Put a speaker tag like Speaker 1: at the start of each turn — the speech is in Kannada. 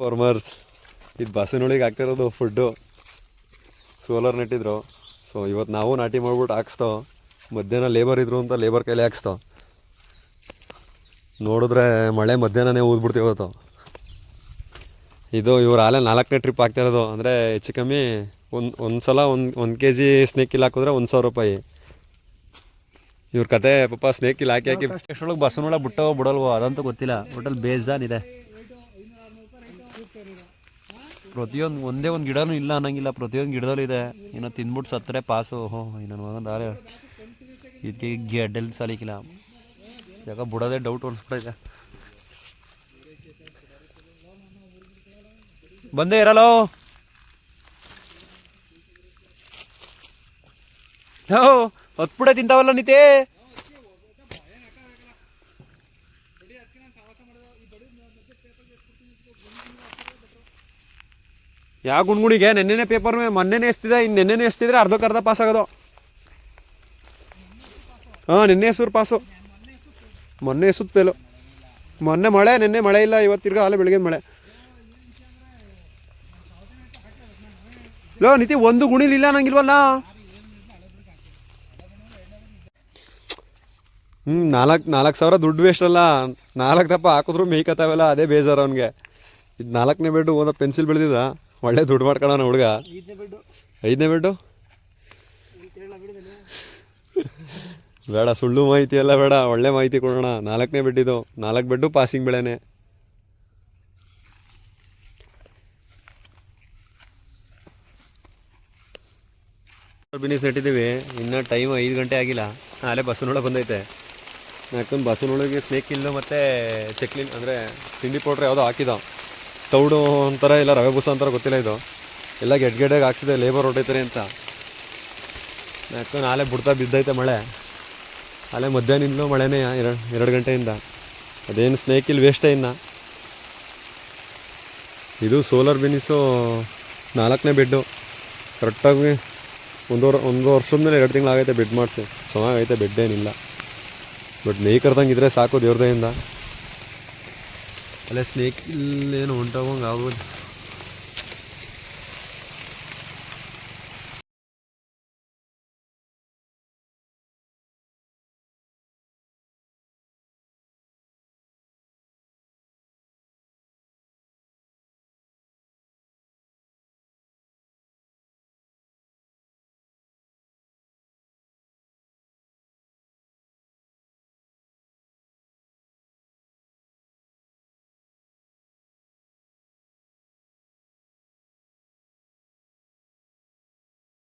Speaker 1: ಫಾರ್ಮರ್ಸ್ ಇದು ಬಸ್ಸಿನೊಳಗೆ ಹಾಕ್ತಿರೋದು ಫುಡ್ಡು ಸೋಲಾರ್ ನೆಟ್ಟಿದ್ರು ಸೊ ಇವತ್ತು ನಾವು ನಾಟಿ ಮಾಡ್ಬಿಟ್ಟು ಹಾಕ್ಸ್ತಾವ. ಮಧ್ಯಾಹ್ನ ಲೇಬರ್ ಇದ್ರು ಅಂತ ಲೇಬರ್ ಕೈಲಿ ಹಾಕ್ಸ್ತಾವ. ನೋಡಿದ್ರೆ ಮಳೆ ಮಧ್ಯಾಹ್ನನೇ ಊದ್ಬಿಡ್ತೀವಿ ಇವತ್ತು. ಇದು ಇವ್ರು ಆಲೆ ನಾಲ್ಕನೇ ಟ್ರಿಪ್ ಆಗ್ತಿರೋದು ಅಂದರೆ ಹೆಚ್ಚು ಕಮ್ಮಿ ಒಂದು ಒಂದು ಸಲ ಒಂದು ಒಂದು ಕೆ ಜಿ ಸ್ನೇಕ್ ಇಲ್ಲಿ ಹಾಕಿದ್ರೆ ಒಂದು ಸಾವಿರ ರೂಪಾಯಿ. ಇವ್ರ ಕತೆ ಪಾಪ ಸ್ನೇಕ್ ಇಲ್ಲಿ ಹಾಕಿ ಹಾಕಿ
Speaker 2: ಎಷ್ಟೊಳಗೆ ಬಸ್ಸನೊಳಗೆ ಬಿಟ್ಟೋ ಬಿಡಲ್ವೋ? ಅದಂತೂ ಗೊತ್ತಿಲ್ಲ. ಒಟ್ಟಲ್ಲಿ ಬೇಜಾನಿದೆ ಪ್ರತಿಯೊಂದು ಒಂದೇ ಒಂದು ಗಿಡನೂ ಇಲ್ಲ ಅನ್ನಂಗಿಲ್ಲ, ಪ್ರತಿಯೊಂದು ಗಿಡದಲ್ಲೂ ಇದೆ. ಏನೋ ತಿಂದ್ಬಿಟ್ಟು ಸತ್ತರೆ, ಪಾಸು. ಓಹೋ ನನ್ನ ಮಗನ ದಾರೆ ಇದಕ್ಕೆ ಗೆಡ್ಡಲ್ಲಿ ಸಲಿಕಿಲ್ಲ. ಯಾಕೆ ಬಿಡೋದೇ ಡೌಟ್ ಅನ್ಸ್ಬಿಟ್ಟೈತೆ ಬಂದೇ ಇರಲೋ? ಹೋ, ಹತ್ಬಿಡೆ ತಿಂತಾವಲ್ಲ ನೀತೆ?
Speaker 1: ಯಾವ ಗುಣ್ಗುಣಿಗೆ ನೆನ್ನೆನೇ ಪೇಪರ್ ಮೊನ್ನೆನೇ ಎಸ್ತಿದೆ ಇನ್ನು ನೆನ್ನೆನೇ ಎಸ್ತಿದ್ರೆ ಅರ್ಧಕ್ಕರ್ಧ ಪಾಸ್ ಆಗೋದು. ಹಾಂ, ನಿನ್ನೆ ಹೆಸರು ಪಾಸು ಮೊನ್ನೆ ಎಸುತ್ ಪೇಲು ಮೊನ್ನೆ ಮಳೆ, ನಿನ್ನೆ ಮಳೆ ಇಲ್ಲ ಇವತ್ತಿರ್ಗ ಅಲ್ಲೇ ಬೆಳಿಗ್ಗೆ ಮಳೆ. ಲೋ ನಿತಿ ಒಂದು ಗುಣಿಲಿಲ್ಲ ನಂಗಿಲ್ವಲ್ಲ ಹ್ಞೂ ನಾಲ್ಕು ನಾಲ್ಕು ಸಾವಿರ ದುಡ್ಡು ವೇಸ್ಟ್ ಅಲ್ಲ. ನಾಲ್ಕು ದಪ್ಪ ಹಾಕಿದ್ರು ಮೇಯ್ಕತ್ತಾವೆಲ್ಲ, ಅದೇ ಬೇಜಾರು ಅವನಿಗೆ. ಇದು ನಾಲ್ಕನೇ ಬೆಡ್ಡು ಓದ ಪೆನ್ಸಿಲ್ ಬೆಳೆದಿದ್ದ. ಒಳ್ಳೆ ದುಡ್ಡು ಮಾಡ್ಕೊಳ್ಳೋಣ ಹುಡುಗ. ಐದನೇ ಬೆಡ್ಡು. ಬೇಡ ಸುಳ್ಳು ಮಾಹಿತಿ ಎಲ್ಲ ಬೇಡ ಒಳ್ಳೆ ಮಾಹಿತಿ ಕೊಡೋಣ. ನಾಲ್ಕನೇ ಬೆಡ್ ಇದು ನಾಲ್ಕು ಬೆಡ್ಡು ಪಾಸಿಂಗ್ ಬೆಳೆನೆ. ಬಿನಿಸ್ ನೆಟ್ಟಿದ್ದೀವಿ. ಇನ್ನೂ ಟೈಮ್ ಐದು ಗಂಟೆ ಆಗಿಲ್ಲ. ಅಲ್ಲೇ ಬಸ್ಸಿನೊಳಗೆ ಬಂದೈತೆ. ಯಾಕಂದ್ರೆ ಬಸ್ಸಿನೊಳಗೆ ಸ್ನೇಕ್ ಇಲ್ಲು ಮತ್ತು ಚೆಕ್ಲಿನ್ ಅಂದರೆ ತಿಂಡಿ ಪೌಡ್ರ್ ಯಾವುದೋ ಹಾಕಿದ ತೌಡು ಅಂತಾರ ಇಲ್ಲ, ರವೆ ಬೂಸ ಅಂತಾರ ಗೊತ್ತಿಲ್ಲ ಇದು. ಎಲ್ಲ ಗೆಡ್ಗೆಡೆಗೆ ಹಾಕ್ಸಿದೆ ಲೇಬರ್ ಹೊಡೈತಾರೆ ಅಂತ. ಯಾಕಂದ್ರೆ ನಾಳೆ ಬಿಡ್ತಾ ಬಿದ್ದೈತೆ ಮಳೆ. ಅಲ್ಲೇ ಮಧ್ಯಾಹ್ನದಿಂದಲೂ ಮಳೆನೇ ಎರಡು ಎರಡು ಗಂಟೆಯಿಂದ. ಅದೇನು ಸ್ನೇಕ್ ಇಲ್ಲಿ ವೇಸ್ಟೇ ಇನ್ನು. ಇದು ಸೋಲಾರ್ ಬಿನಿಸು ನಾಲ್ಕನೇ ಬೆಡ್ಡು ಕರೆಕ್ಟಾಗಿ ಒಂದೂವರೆ ಒಂದು ವರ್ಷದ ಮೇಲೆ ಎರಡು ತಿಂಗಳಾಗೈತೆ ಬೆಡ್ ಮಾಡಿಸಿ. ಚೆನ್ನಾಗೈತೆ ಬೆಡ್ ಏನಿಲ್ಲ. ಬಟ್ ನೇಕರ್ದಂಗೆ ಇದ್ದರೆ ಸಾಕು ದೇವ್ರದಯಿಂದ ಅಲ್ಲೇ ಸ್ನೇಕ್ ಇಲ್ಲೇನು ಹೊಂಟೋಗಂಗೆ ಆಗೋದು